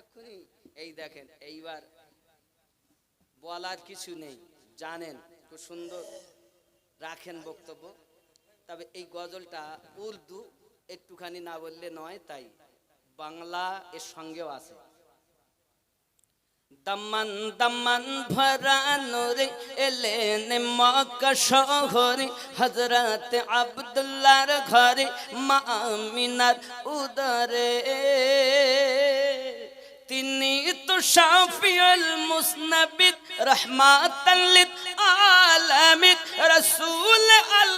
এখনই এই দেখেন, এইবার বলার কিছু নেই, জানেন, খুব সুন্দর রাখেন বক্তব্য। তবে এই গজলটা উর্দু, একটুখানি না বললে নয়, তাই বাংলা এর সঙ্গেও আছে। দমন দমন ভরানো রে এলেন মক্কা শহরে হজরত আব্দুল্লাহর ঘরে মা আমিনার উদরে। তিনি তো শাফিউল মুসনবিদ রহমাতাল্লিল আলামিন রাসূল আল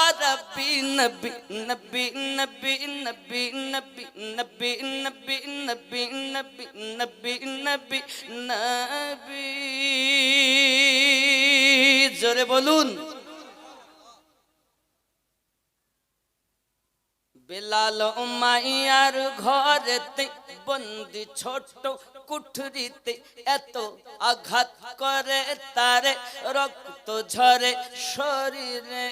আরবি নবী নবী নবী নবী নবী নবী নবী নবী নবী নবী নবী নবী জোরে বলুন বেলাল মাইয়ার ঘরেতে, বন্দি ছোট কুঠরিতে এত আঘাত করে তারে, রক্ত ঝরে শরীরে।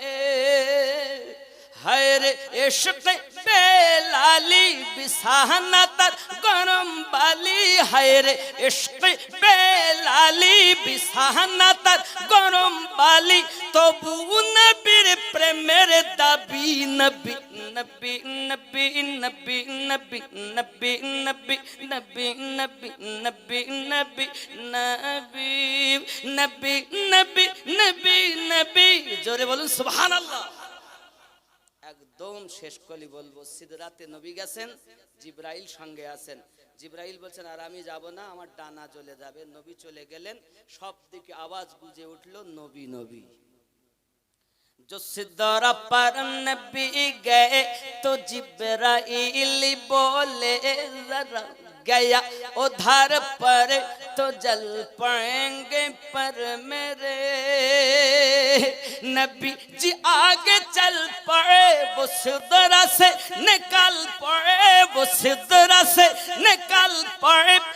হায়রে এসকে বেলালি বিছানা তার গরম বালি। হায়রে এসকে বেলালি বিছানা তার গরম বালি। তবু নবীর প্রেমের দাবি নবী নবী নবী নবী নবী নবী নবী নবী নবী নবী নবী নবী নবী নবী নবী নবী জোরে বলুন সুবহানাল্লাহ একদম শেষ কলি বলব সিদরাতে নবী গেছেন জিব্রাইল সঙ্গে আছেন জিব্রাইল বলছেন আর আমি যাব না আমার ডানা চলে যাবে নবী চলে গেলেন সব দিকে আওয়াজ গুজে উঠল নবী নবী जो सिद्धरा पर नबी गए तो जिब्राइल बोले, जरा गया उधर पर तो जल पाएँगे पर मेरे। नबी जी आगे चल पड़े, वो सिद्धरा से निकल पड़े, वो सिद्धरा से निकल पड़े।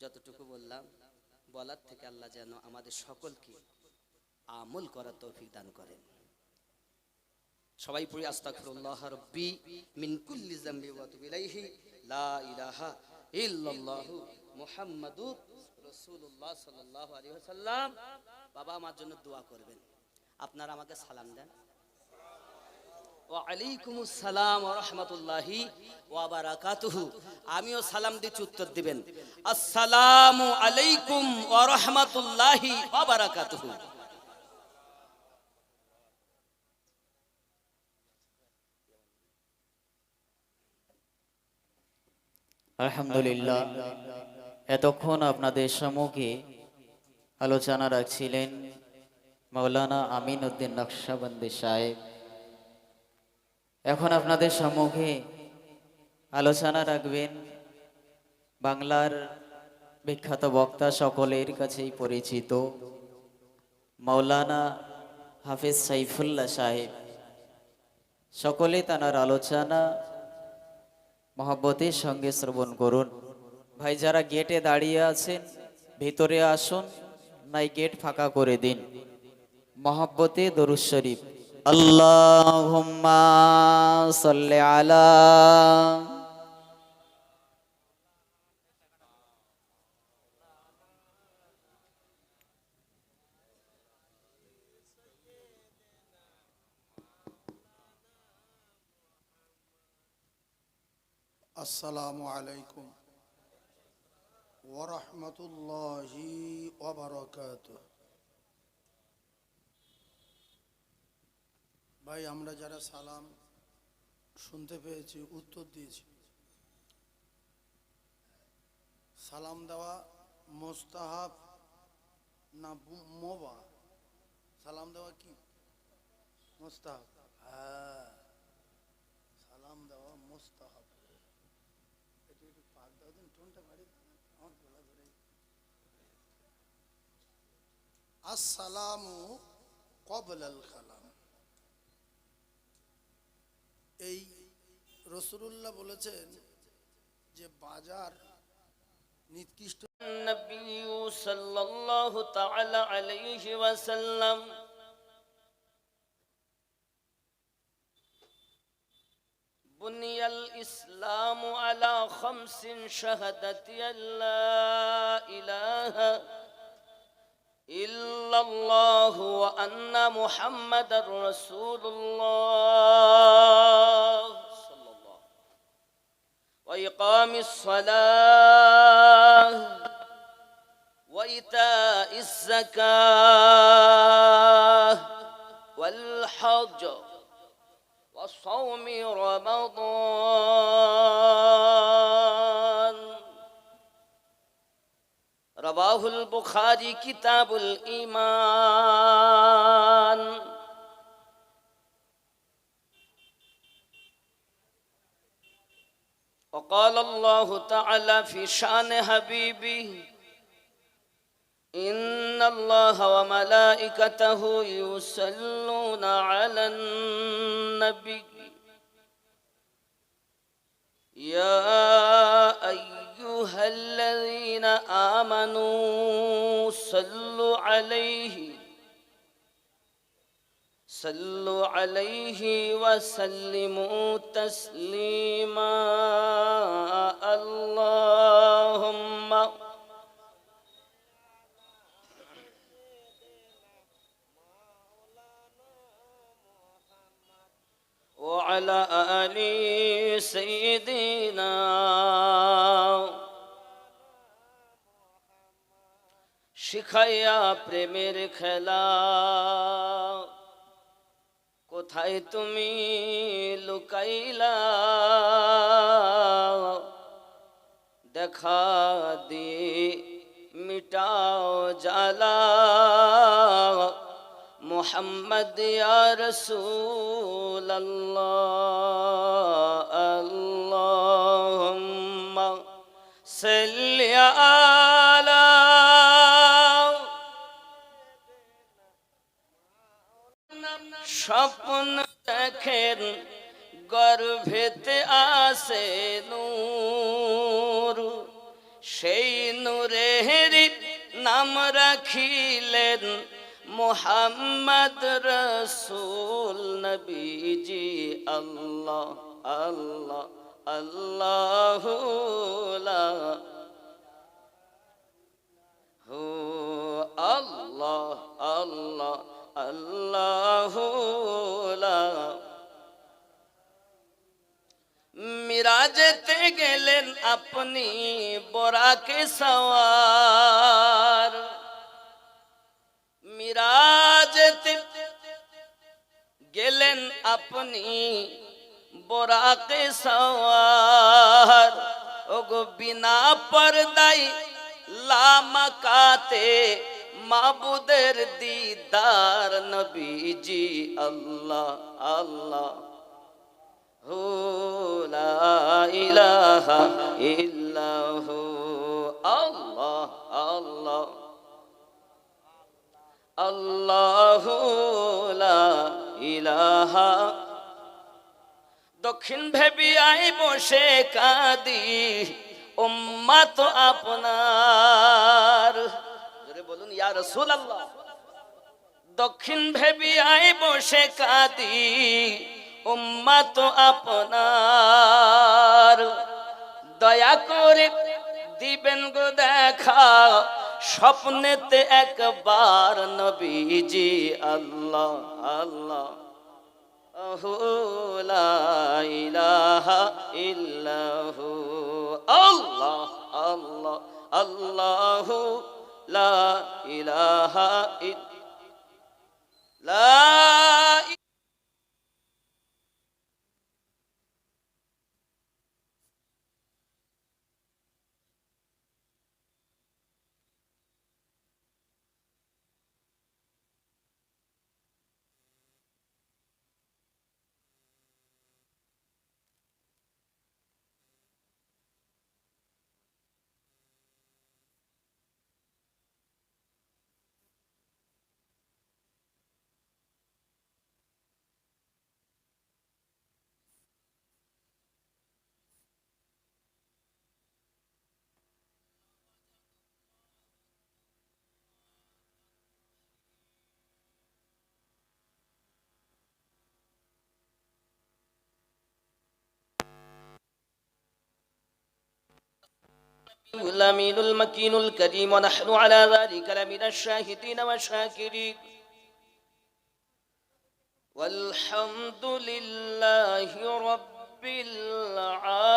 যতটুকু বললাম, বলার থেকে আল্লাহ যেন আমাদের সকলকে আমল করার তৌফিক দান করেন। সবাই পড়ি, আস্তাগফিরুল্লাহ রাব্বি মিন কুল্লি যামবি ওয়া আতুবু ইলাইহি। লা ইলাহা ইল্লাল্লাহু মুহাম্মাদুর রাসূলুল্লাহ সাল্লাল্লাহু আলাইহি ওয়াসাল্লাম। বাবা আমার জন্য দোয়া করবেন। আপনারা আমাকে সালাম দেন। আমিও সালাম দিচ্ছি, উত্তর দিবেন। আলাইকুম আলহামদুলিল্লাহ। এতক্ষণ আপনাদের সম্মুখে আলোচনা রাখছিলেন মৌলানা আমিন উদ্দিন নকশাবন্দি সাহেব। এখন আপনাদের সম্মুখে আলোচনা রাখবেন বাংলার বিখ্যাত বক্তা সকলের কাছেই পরিচিত মৌলানা হাফিজ সাইফুল্লাহ সাহেব। সকলে তাঁর আলোচনা, মহব্বতের সঙ্গে শ্রবণ করুন। ভাই, যারা গেটে দাঁড়িয়ে আছেন, ভিতরে আসুন নাই গেট ফাঁকা করে দিন। মহব্বতে দরুদ শরীফ। اللهم صل على السلام عليكم ورحمة الله وبركاته. ভাই, আমরা যারা সালাম শুনতে পেয়েছি, উত্তর দিয়েছি। সালাম দেওয়া মোস্তাহাব না মোবা? সালাম দেওয়া কি? মোস্তাহাব। হ্যাঁ সালাম দেওয়া মোস্তাহাব। আসসালামু কবলাল কালাম এই রসুল্লাহ বলেছেন যে বাজার নিকৃষ্ট النبي صلى الله تعالى عليه وسلم بني الإسلام على خمس شهدت أن لا إله إلا الله وأن محمد رسول الله صلى الله وإقام الصلاة وإيتاء الزكاة والحج وصوم رمضان. رواه البخاري كتاب الإيمان. وقال الله تعالى في شأن حبيبه إن الله وملائكته يصلون على النبي. يا أيها الذين آمنوا صلوا عليه. صلوا عليه وسلموا تسليما اللهم وعلى آل سيدنا শিখাইয়া প্রেমের খেলা কোথায় তুমি লুকাইলা? দেখা দিয়ে মিটাও জালা মোহাম্মদ রসুল আল্লাহ স্বপ্ন আসে নূর। সেই নূরের নাম রাখিলেন মোহাম্মদ রসুল নবীজি। আল্লাহ আল্লাহ আল্লাহ হো আল্লাহ আল্লাহ আল্লাহ মিরাজতে গেলেন আপনি বরাকে সওয়ার। মিরাজতে গেলেন আপনি বরাকে সওয়ার। ওগো বিনা পর্দাই লামাকাতে মাবুদের দিদার নবীজি আল্লাহ আল্লাহ। ইলাহা আল্লাহ আল্লাহ। লা ইলাহা। দক্ষিণ ভেবি আই বসে কাঁদি তো আপনার। বলুন, ইয়া রাসূলুল্লাহ। দক্ষিণ ভেবি আই বসে কাঁদি উম্মা তো আপনার। দয়া করে দিবেন গো দেখা স্বপ্নেতে একবার নবীজি আল্লাহ আল্লাহ। আল্লাহ আল্লাহ, আল্লাহু লা ইলাহা ইল الأمين المكين الكريم ونحن على ذلك لمن الشاهدين والشاكرين. والحمد لله رب العالمين.